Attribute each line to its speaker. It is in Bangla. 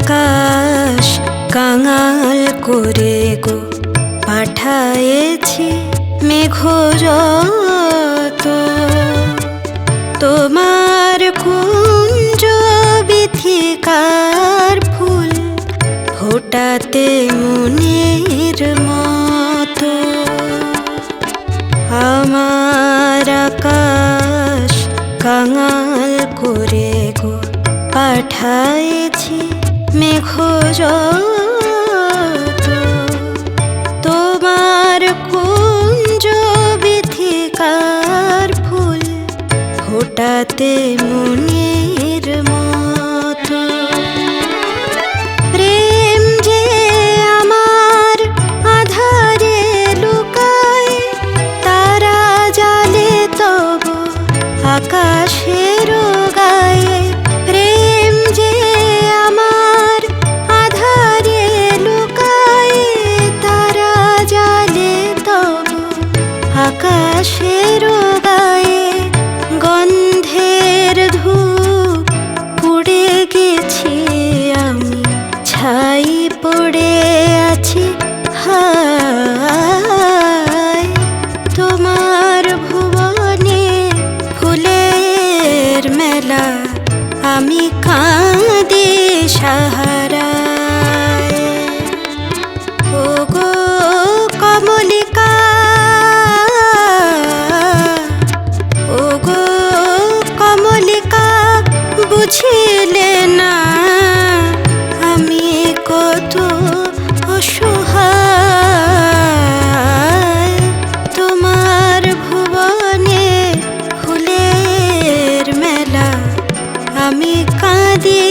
Speaker 1: আকাশ কাঙাল করে গো, পাঠায়েছি মেঘ তোমার কুঞ্জ বিথিকার ফুল ফোটাতে মনের মতো। আমার আকাশ কাঙাল করে গো পাঠাইছি মেঘ তোমার কুঞ্জ বিথিকার ফুল ফোটাতে মনের মতো। প্রেম যে আমার আধারে লুকায়, তারা জালে তব আকাশের আকাশের গায়ে গন্ধের ধূপ পুড়ে গেছি আমি। ছাই পড়ে আছি হায়। তোমার ভুবনে ফুলের মেলা, আমি কাঁদে সাহা ದೇ